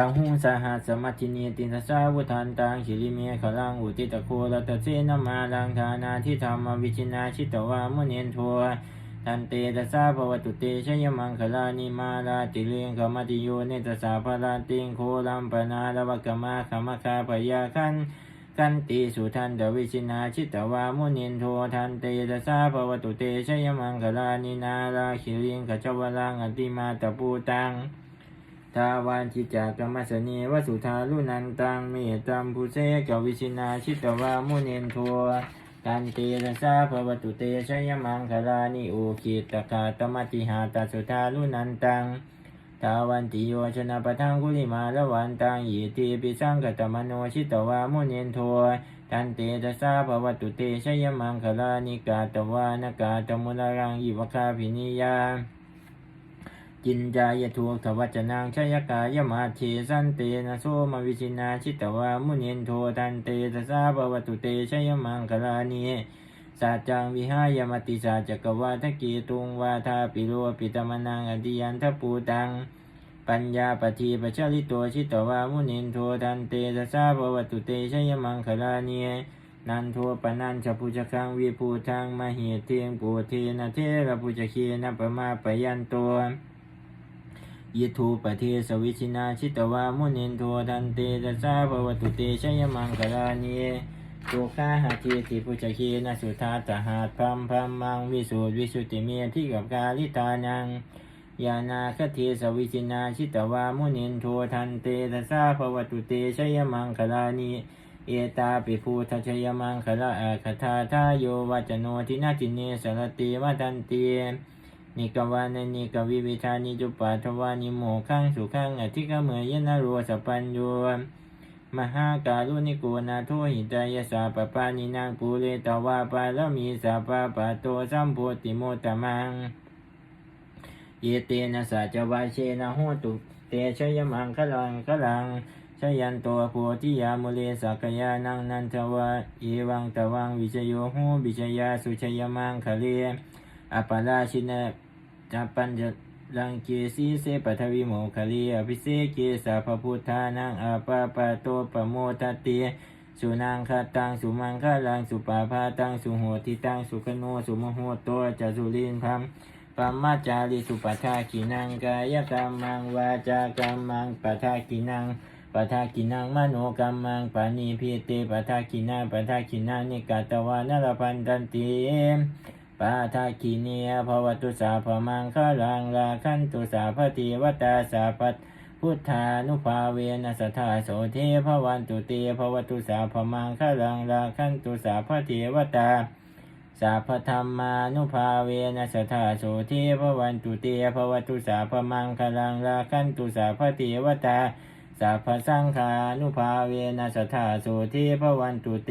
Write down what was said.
าหุสหัสมัตินีตินทสาวุทันตังหิริเมขลังอุติตะโครัตเสนมาลังธานาทิธรรมวิชินาชิตวามุเนนทัวทันเตตสาภวตุเตชยมังคลานิมาลาติเลงขมติโยเนตสาภลาติงโคลัมปนาลวกมาขมคาปยาคันกันติสุทันตวิชินาชิตวามุนินโททันเตตสาภวตุเตชยมังคลานินาลาคิริงขจวรังอติมาตปูตัง ทาวันจิจากรรมสนีวสุธาลุนันตังเมตตัมภูเสกวิชินาชิตวามุเนนทัวกันเตระสาภวตุเตชยมังคลานิโอคิตกาตมติหาตสุธาลุนันตังทาวันติโยชนะปะทังกุลิมาละวันตังยิติปิสังกตมโนชิตวามุเนนทัวทันเตระสาภวตุเตชยมังคลานิกาตวานกาตมุลรังอิวคาภินิยา จินจายทูขวัจนางชยกายมาเทสันเตนะโสมวิชินาชิตวามุนินโทตันเตตสาภวตุเตชยมังคลานีสัจจังวิหายมติสาจักวาทกีตุงวาทาปิโรปิตมนังอดิยันทปูตัง ปัญญาปฏิปชลิโตชิตวามุนินโทตันเตตสาภวตุเตชยมังคลานีนันโทปนันชพุจคังวิภูทังมหิเทียงปูเทนเทระพุจคีนะปมาปยันตัว ยิทูปเทสวิชินาชิตวามุนินโททันเตตสาภวตุเตชยมังคลานีตุคาหาทีติปุจคีนสุธาตหาพัมพัมมังวิสุทธิวิสุทธิเมียที่กับกาลิตานังยานาคเทสวิชินาชิตวามุนินโททันเตตสาภวตุเตชยมังคลานีเอตาปิภูทชยมังคลาอาคทาทายโยวัจโนทินาจินเนสรติวัตันเต นิกวานานิกวิวิธานิจุปัทวานิโมขังสุขังอธิกเมยนะรัวสปัญโยมหาการุณิโกนาโทหิตายสาปปานินางปูเรตวาปาลมีสาปาปะโตสัมโพติโมตมัง เยเตนะสัจวาเชนะโหตุเตชยมังคลังคลังชยันตัวโพธิยามุเลสักยานังนันทวะเอวังตวังวิชโยโหวิชยาสุชยมังคะเลอปราชินะ จัปปัญจลังเกสีเสปัทวิโมคลีอภิเสเกสาพพุทธานังอาปาปะโตปโมทตติสุนังคาตังสุมังคาลังสุปาพาตังสุโหติตังสุขโนสุโมโหโตจะสุลินพัมปัมมาจาริสุปัทากินังกายกรรมังวาจากรรมังปัทากินังปัทากินังมโนกรรมังปานิพิเตปัทากินาปัทากินานิกาตวานรพันตันติ ปาทาคิเนียภวตุสาพมังคลังลาคันตุสาพติวตาสาปัตพุทธานุภาเวนัสธาโสเทภวันตุเตภวตุสาพมังคลังลาคันตุสาพติวตาสาพธรรมานุภาเวนัสธาโสเทภวันตุเตภวตุสาพมังคลังลาคันตุสาพติวตาสาพสังฆานุภาเวนัสธาโสเทภวันตุเต